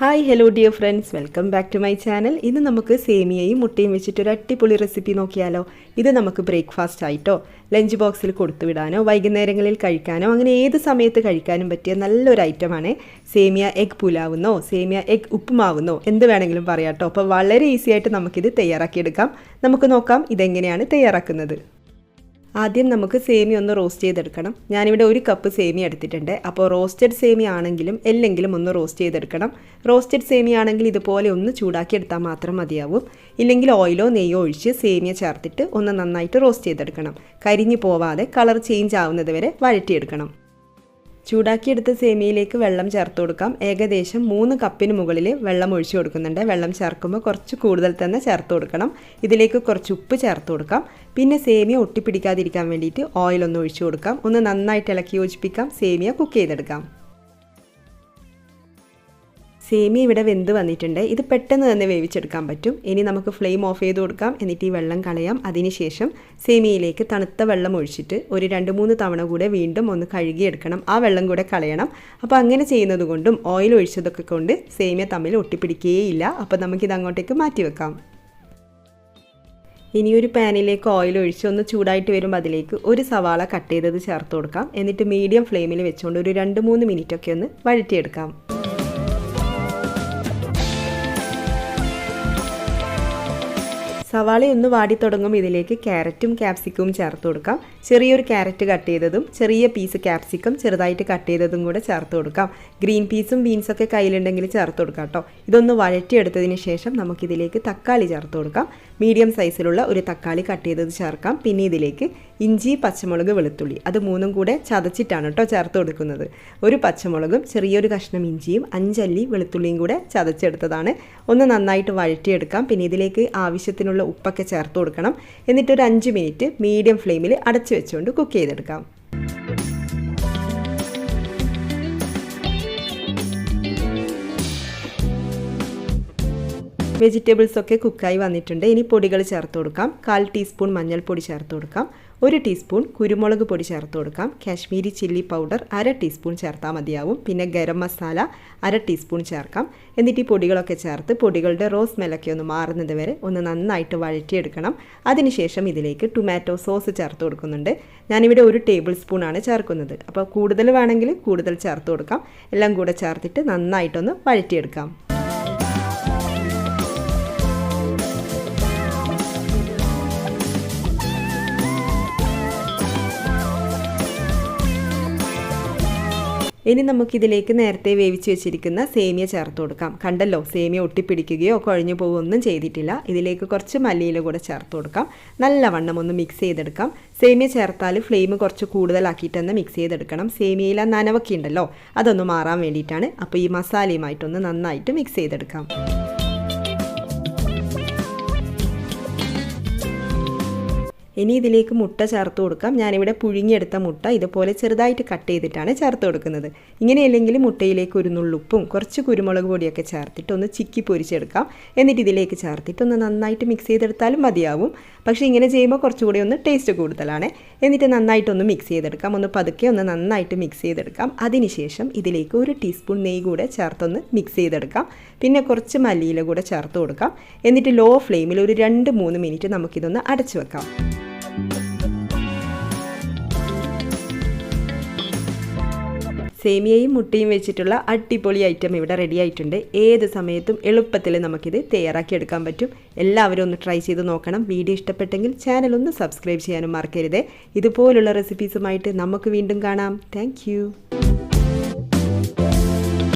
Hi hello dear friends welcome back to my channel ഇന്ന് നമുക്ക് സേമിയയും മുട്ടയും വെച്ചിട്ട് ഒരു അടിപൊളി റെസിപ്പി നോക്കിയാലോ? ഇത് നമുക്ക് ബ്രേക്ക്ഫാസ്റ്റ് ആയിട്ടോ ലഞ്ച് ബോക്സിൽ കൊടുത്തു വിടാനോ വൈകുന്നേരങ്ങളിൽ കഴിക്കാനോ അങ്ങനെ ഏത് സമയത്ത് കഴിക്കാനും പറ്റിയ നല്ലൊരു ഐറ്റമാണ് സേമിയ എഗ് പുലാവുന്നോ സേമിയ എഗ് ഉപ്പുമാവുന്നോ എന്ത് വേണമെങ്കിലും പറയാട്ടോ അപ്പോൾ വളരെ ഈസി ആയിട്ട് നമുക്കിത് തയ്യാറാക്കിയെടുക്കാം. നമുക്ക് നോക്കാം ഇതെങ്ങനെയാണ് തയ്യാറാക്കുന്നത്. ആദ്യം നമുക്ക് സേമി ഒന്ന് റോസ്റ്റ് ചെയ്തെടുക്കണം. ഞാനിവിടെ ഒരു കപ്പ് സേമി എടുത്തിട്ടുണ്ട്. അപ്പോൾ റോസ്റ്റഡ് സേമി ആണെങ്കിലും എല്ലെങ്കിലും ഒന്ന് റോസ്റ്റ് ചെയ്തെടുക്കണം. റോസ്റ്റഡ് സേമി ആണെങ്കിൽ ഇതുപോലെ ഒന്ന് ചൂടാക്കി എടുത്താൽ മാത്രം മതിയാവും. ഇല്ലെങ്കിൽ ഓയിലോ നെയ്യോ ഒഴിച്ച് സേമിയ ചേർത്തിട്ട് ഒന്ന് നന്നായിട്ട് റോസ്റ്റ് ചെയ്തെടുക്കണം. കരിഞ്ഞു പോവാതെ കളർ ചേഞ്ച് ആവുന്നത് വരെ വഴറ്റിയെടുക്കണം. ചൂടാക്കിയെടുത്ത സേമിയയിലേക്ക് വെള്ളം ചേർത്ത് കൊടുക്കാം. ഏകദേശം മൂന്ന് കപ്പിന് മുകളിൽ വെള്ളം ഒഴിച്ചു കൊടുക്കുന്നുണ്ട്. വെള്ളം ചേർക്കുമ്പോൾ കുറച്ച് കൂടുതൽ തന്നെ ചേർത്ത് കൊടുക്കണം. ഇതിലേക്ക് കുറച്ച് ഉപ്പ് ചേർത്ത് കൊടുക്കാം. പിന്നെ സേമിയ ഒട്ടിപ്പിടിക്കാതിരിക്കാൻ വേണ്ടിയിട്ട് ഓയിലൊന്ന് ഒഴിച്ചു കൊടുക്കാം. ഒന്ന് നന്നായിട്ട് ഇളക്കി യോജിപ്പിക്കാം. സേമിയ കുക്ക് ചെയ്തെടുക്കാം. സേമിയ ഇവിടെ വെന്ത് വന്നിട്ടുണ്ട്. ഇത് പെട്ടെന്ന് തന്നെ വേവിച്ചെടുക്കാൻ പറ്റും. ഇനി നമുക്ക് ഫ്ലെയിം ഓഫ് ചെയ്ത് കൊടുക്കാം. എന്നിട്ട് ഈ വെള്ളം കളയാം. അതിനുശേഷം സേമിയയിലേക്ക് തണുത്ത വെള്ളം ഒഴിച്ചിട്ട് ഒരു രണ്ട് മൂന്ന് തവണ കൂടെ വീണ്ടും ഒന്ന് കഴുകിയെടുക്കണം. ആ വെള്ളം കൂടെ കളയണം. അപ്പോൾ അങ്ങനെ ചെയ്യുന്നത് കൊണ്ടും ഓയിൽ ഒഴിച്ചതൊക്കെ കൊണ്ട് സേമിയ തമ്മിൽ ഒട്ടിപ്പിടിക്കുകയില്ല അപ്പോൾ നമുക്കിത് അങ്ങോട്ടേക്ക് മാറ്റി വെക്കാം. ഇനി ഒരു പാനിലേക്ക് ഓയിൽ ഒഴിച്ച് ഒന്ന് ചൂടായിട്ട് വരുമ്പോൾ അതിലേക്ക് ഒരു സവാള കട്ട് ചെയ്തത് ചേർത്ത് കൊടുക്കാം. എന്നിട്ട് മീഡിയം ഫ്ലെയിമിൽ വെച്ചുകൊണ്ട് ഒരു രണ്ട് മൂന്ന് മിനിറ്റ് ഒക്കെ ഒന്ന് വഴറ്റിയെടുക്കാം. സവാള ഒന്ന് വാടി തുടങ്ങും. ഇതിലേക്ക് ക്യാരറ്റും ക്യാപ്സിക്കവും ചേർത്ത് കൊടുക്കാം. ചെറിയൊരു ക്യാരറ്റ് കട്ട് ചെയ്തതും ചെറിയ പീസ് ക്യാപ്സിക്കം ചെറുതായിട്ട് കട്ട് ചെയ്തതും കൂടെ ചേർത്ത് കൊടുക്കാം. ഗ്രീൻ പീസും ബീൻസൊക്കെ കയ്യിലുണ്ടെങ്കിൽ ചേർത്ത് കൊടുക്കാം കേട്ടോ. ഇതൊന്ന് വഴറ്റിയെടുത്തതിന് ശേഷം നമുക്കിതിലേക്ക് തക്കാളി ചേർത്ത് കൊടുക്കാം. മീഡിയം സൈസിലുള്ള ഒരു തക്കാളി കട്ട് ചെയ്തത് ചേർക്കാം. പിന്നെ ഇതിലേക്ക് ഇഞ്ചി പച്ചമുളക് വെളുത്തുള്ളി. അത് മൂന്നും കൂടെ ചതച്ചിട്ടാണ് കേട്ടോ ചേർത്ത് കൊടുക്കുന്നത്. ഒരു പച്ചമുളകും ചെറിയൊരു കഷ്ണം ഇഞ്ചിയും അഞ്ചല്ലി വെളുത്തുള്ളിയും കൂടെ ചതച്ചെടുത്തതാണ്. ഒന്ന് നന്നായിട്ട് വഴറ്റിയെടുക്കാം. പിന്നെ ഇതിലേക്ക് ആവശ്യത്തിനുള്ള ഉപ്പൊക്കെ ചേർത്ത് കൊടുക്കണം. എന്നിട്ടൊരു അഞ്ച് മിനിറ്റ് മീഡിയം ഫ്ലെയിമിൽ അടച്ചു വെച്ചുകൊണ്ട് കുക്ക് ചെയ്തെടുക്കാം. വെജിറ്റബിൾസ് ഒക്കെ കുക്കായി വന്നിട്ടുണ്ട്. ഇനി പൊടികൾ ചേർത്ത് കൊടുക്കാം. കാൽ ടീസ്പൂൺ മഞ്ഞൾപ്പൊടി ചേർത്ത് കൊടുക്കാം. ഒരു ടീസ്പൂൺ കുരുമുളക് പൊടി ചേർത്ത് കൊടുക്കാം. കാശ്മീരി ചില്ലി പൗഡർ അര ടീസ്പൂൺ ചേർത്താൽ മതിയാവും. പിന്നെ ഗരം മസാല അര ടീസ്പൂൺ ചേർക്കാം. എന്നിട്ട് ഈ പൊടികളൊക്കെ ചേർത്ത് പൊടികളുടെ റോസ് മെലൊക്കെ ഒന്ന് മാറുന്നത് വരെ ഒന്ന് നന്നായിട്ട് വഴറ്റിയെടുക്കണം. അതിനുശേഷം ഇതിലേക്ക് ടൊമാറ്റോ സോസ് ചേർത്ത് കൊടുക്കുന്നുണ്ട്. ഞാനിവിടെ ഒരു ടേബിൾ സ്പൂൺ ആണ് ചേർക്കുന്നത്. അപ്പോൾ കൂടുതൽ വേണമെങ്കിൽ കൂടുതൽ ചേർത്ത് കൊടുക്കാം. എല്ലാം കൂടെ ചേർത്തിട്ട് നന്നായിട്ടൊന്ന് വഴറ്റിയെടുക്കാം. ഇനി നമുക്കിതിലേക്ക് നേരത്തെ വേവിച്ച് വെച്ചിരിക്കുന്ന സേമിയ ചേർത്ത് കൊടുക്കാം. കണ്ടല്ലോ സേമിയ ഒട്ടിപ്പിടിക്കുകയോ കുഴഞ്ഞു പോവുകയൊന്നും ചെയ്തിട്ടില്ല. ഇതിലേക്ക് കുറച്ച് മല്ലിയില കൂടെ ചേർത്ത് കൊടുക്കാം. നല്ല വണ്ണം ഒന്ന് മിക്സ് ചെയ്തെടുക്കാം. സേമിയ ചേർത്താൽ ഫ്ലെയിം കുറച്ച് കൂടുതലാക്കിയിട്ട് തന്നെ മിക്സ് ചെയ്തെടുക്കണം. സേമിയയിൽ നനവൊക്കെ ഉണ്ടല്ലോ അതൊന്ന് മാറാൻ വേണ്ടിയിട്ടാണ്. അപ്പോൾ ഈ മസാലയുമായിട്ടൊന്ന് നന്നായിട്ട് മിക്സ് ചെയ്തെടുക്കാം. ഇനി ഇതിലേക്ക് മുട്ട ചേർത്ത് കൊടുക്കാം. ഞാനിവിടെ പുഴുങ്ങിയെടുത്ത മുട്ട ഇതുപോലെ ചെറുതായിട്ട് കട്ട് ചെയ്തിട്ടാണ് ചേർത്ത് കൊടുക്കുന്നത്. ഇങ്ങനെയല്ലെങ്കിൽ മുട്ടയിലേക്ക് ഒരു നുള്ളുപ്പും കുറച്ച് കുരുമുളക് പൊടിയൊക്കെ ചേർത്തിട്ട് ഒന്ന് ചിക്കി പൊരിച്ചെടുക്കാം. എന്നിട്ട് ഇതിലേക്ക് ചേർത്തിട്ട് ഒന്ന് നന്നായിട്ട് മിക്സ് ചെയ്തെടുത്താലും മതിയാവും. പക്ഷേ ഇങ്ങനെ ചെയ്യുമ്പോൾ കുറച്ചുകൂടി ഒന്ന് ടേസ്റ്റ് കൂടുതലാണ്. എന്നിട്ട് നന്നായിട്ടൊന്ന് മിക്സ് ചെയ്തെടുക്കാം. ഒന്ന് പതുക്കെ ഒന്ന് നന്നായിട്ട് മിക്സ് ചെയ്തെടുക്കാം. അതിനുശേഷം ഇതിലേക്ക് ഒരു ടീസ്പൂൺ നെയ്യ് കൂടെ ചേർത്തൊന്ന് മിക്സ് ചെയ്തെടുക്കാം. പിന്നെ കുറച്ച് മല്ലിയില കൂടെ ചേർത്ത് കൊടുക്കാം. എന്നിട്ട് ലോ ഫ്ലെയിമിൽ ഒരു രണ്ട് മൂന്ന് മിനിറ്റ് നമുക്കിതൊന്ന് അടച്ചു വെക്കാം. സേമിയയും മുട്ടയും വെച്ചിട്ടുള്ള അടിപൊളി ഐറ്റം ഇവിടെ റെഡി ആയിട്ടുണ്ട്. ഏത് സമയത്തും എളുപ്പത്തിൽ നമുക്കിത് തയ്യാറാക്കിയെടുക്കാൻ പറ്റും. എല്ലാവരും ഒന്ന് ട്രൈ ചെയ്ത് നോക്കണം. വീഡിയോ ഇഷ്ടപ്പെട്ടെങ്കിൽ ചാനൽ ഒന്ന് സബ്സ്ക്രൈബ് ചെയ്യാനും മറക്കരുത്. ഇതുപോലുള്ള റെസിപ്പീസുമായിട്ട് നമുക്ക് വീണ്ടും കാണാം. താങ്ക്